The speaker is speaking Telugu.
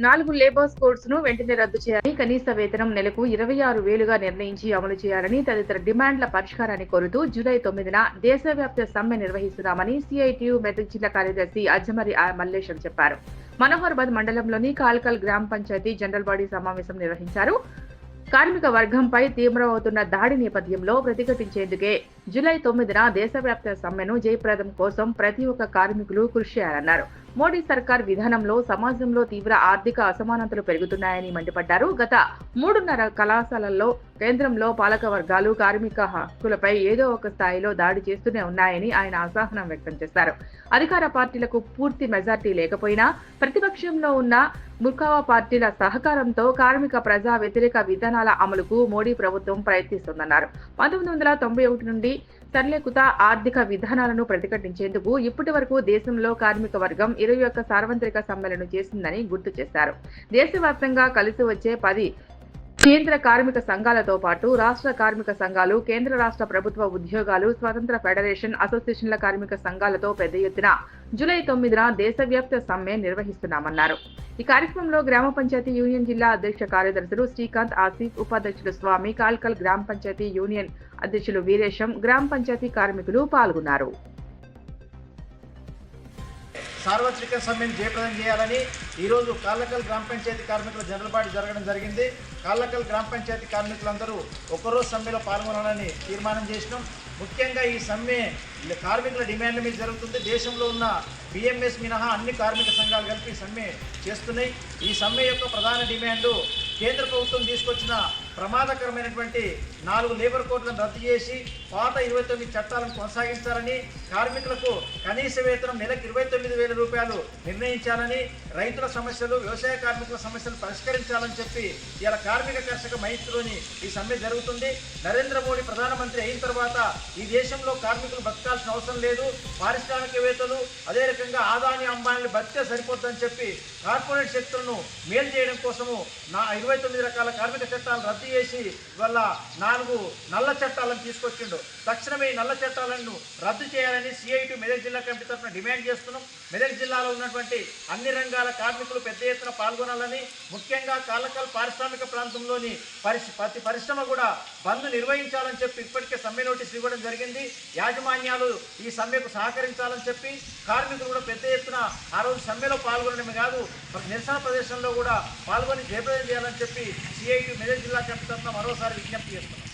నాలుగు లేబర్స్ కోడ్స్ను వెంటనే రద్దు చేయాలని కనీస వేతనం నెలకు ఇరవై ఆరు వేలుగా నిర్ణయించి అమలు చేయాలని తదితర డిమాండ్ల పరిష్కారాన్ని కోరుతూ జూలై తొమ్మిదిన దేశవ్యాప్త సమ్మె నిర్వహిస్తున్నామని సిఐటియు మెదక్ జిల్లా కార్యదర్శి అజ్జమరి ఆ. మల్లేశం చెప్పారు మనోహర్బాద్ మండలంలోని కాల్కల్ గ్రామ పంచాయతీ జనరల్ బాడీ సమావేశం నిర్వహించారు కార్మిక వర్గంపై తీవ్రమవుతున్న దాడి నేపథ్యంలో ప్రతిఘటించేందుకే జూలై తొమ్మిదిన దేశవ్యాప్త సమ్మెను జయప్రదం కోసం ప్రతి ఒక్క కార్మికులు కృషి చేయాలన్నారు. మోడీ సర్కార్ విధానంలో సమాజంలో తీవ్ర ఆర్థిక అసమానతలు పెరుగుతున్నాయని మండిపడ్డారు. గత మూడున్నర కళాశాలల్లో కేంద్రంలో పాలక వర్గాలు కార్మిక హక్కులపై ఏదో ఒక స్థాయిలో దాడి చేస్తూనే ఉన్నాయని ఆయన అసహనం వ్యక్తం చేశారు. అధికార పార్టీలకు పూర్తి మెజార్టీ లేకపోయినా ప్రతిపక్షంలో ఉన్న ముర్కావా పార్టీల సహకారంతో కార్మిక ప్రజా వ్యతిరేక విధానాల అమలుకు మోడీ ప్రభుత్వం ప్రయత్నిస్తోందన్నారు. పంతొమ్మిది వందల తొంభై ఒకటి నుండి సరళీకృత ఆర్థిక విధానాలను ప్రతిఘటించేందుకు ఇప్పటి వరకు దేశంలో కార్మిక వర్గం ఇరవై ఒక్క సార్వత్రిక సమ్మెలను చేసిందని గుర్తు చేశారు. దేశవ్యాప్తంగా కలిసి వచ్చే పది కేంద్ర కార్మిక సంఘాలతో పాటు రాష్ట్ర కార్మిక సంఘాలు కేంద్ర రాష్ట్ర ప్రభుత్వ ఉద్యోగాలు స్వతంత్ర ఫెడరేషన్ అసోసియేషన్ల కార్మిక సంఘాలతో పెద్ద ఎత్తున జూలై తొమ్మిదిన దేశవ్యాప్త సమ్మె నిర్వహిస్తున్నామన్నారు. ఈ కార్యక్రమంలో గ్రామ పంచాయతీ యూనియన్ జిల్లా అధ్యక్ష కార్యదర్శులు శ్రీకాంత్ ఆసిఫ్ ఉపాధ్యక్షుడు స్వామి కాల్కల్ గ్రామ పంచాయతీ యూనియన్ అధ్యక్షులు వీరేశం గ్రామ పంచాయతీ కార్మికులు పాల్గొన్నారు. సార్వత్రిక సమ్మెను జయప్రదం చేయాలని ఈరోజు కాళ్ళకల్ గ్రామ పంచాయతీ కార్మికుల జనరల్పాటు జరగడం జరిగింది. కాళ్ళకల్ గ్రామ పంచాయతీ కార్మికులందరూ ఒకరోజు సమ్మెలో పాల్గొనాలని తీర్మానం చేసినాం. ముఖ్యంగా ఈ సమ్మె కార్మికుల డిమాండ్ల మీద జరుగుతుంది. దేశంలో ఉన్న బిఎంఎస్ మినహా అన్ని కార్మిక సంఘాలు కలిపి సమ్మె చేస్తున్నాయి. ఈ సమ్మె యొక్క ప్రధాన డిమాండ్ కేంద్ర ప్రభుత్వం తీసుకొచ్చిన ప్రమాదకరమైనటువంటి నాలుగు లేబర్ కోడ్లను రద్దు చేసి పాత ఇరవై తొమ్మిది చట్టాలను కొనసాగించాలని కార్మికులకు కనీస వేతనం నెలకు ఇరవై తొమ్మిది వేల రూపాయలు నిర్ణయించాలని రైతుల సమస్యలు వ్యవసాయ కార్మికుల సమస్యలు పరిష్కరించాలని చెప్పి ఇలా కార్మిక కర్షక మైత్రిలోని ఈ సమ్మె జరుగుతుంది. నరేంద్ర మోడీ ప్రధానమంత్రి అయిన తర్వాత ఈ దేశంలో కార్మికులు బతకాల్సిన అవసరం లేదు. పారిశ్రామికవేత్తలు అదే రకంగా ఆదాని అంబానీలు బతికే సరిపోద్దని చెప్పి కార్పొరేట్ శక్తులను మేలు చేయడం కోసము నా ఇరవై తొమ్మిది రకాల కార్మిక చట్టాలను రద్దు చేసి ఇవాళ నాలుగు నల్ల చట్టాలను తీసుకొచ్చిండు. తక్షణమే ఈ నల్ల చట్టాలను రద్దు చేయాలని సిఐటి మెదక్ జిల్లా కమిటీ తరఫున డిమాండ్ చేస్తున్నాం. మెదక్ జిల్లాలో ఉన్నటువంటి అన్ని రంగాల కార్మికులు పెద్ద ఎత్తున పాల్గొనాలని ముఖ్యంగా కాలకల్ పారిశ్రామిక ప్రాంతంలోని పరిశ్ ప్రతి పరిశ్రమ కూడా బంద్ నిర్వహించాలని చెప్పి ఇప్పటికే సమ్మె నోటీసులు ఇవ్వడం జరిగింది. యాజమాన్యాలు ఈ సమ్మెకు సహకరించాలని చెప్పి కార్మికులు కూడా పెద్ద ఎత్తున ఆ రోజు సమ్మెలో పాల్గొనడమే కాదు నిరసన ప్రదేశంలో కూడా పాల్గొని జయప్రదం చేయాలని చెప్పి సిఐటి మెదక్ జిల్లా చెప్తున్నా మరోసారి విజ్ఞప్తి చేస్తున్నాం.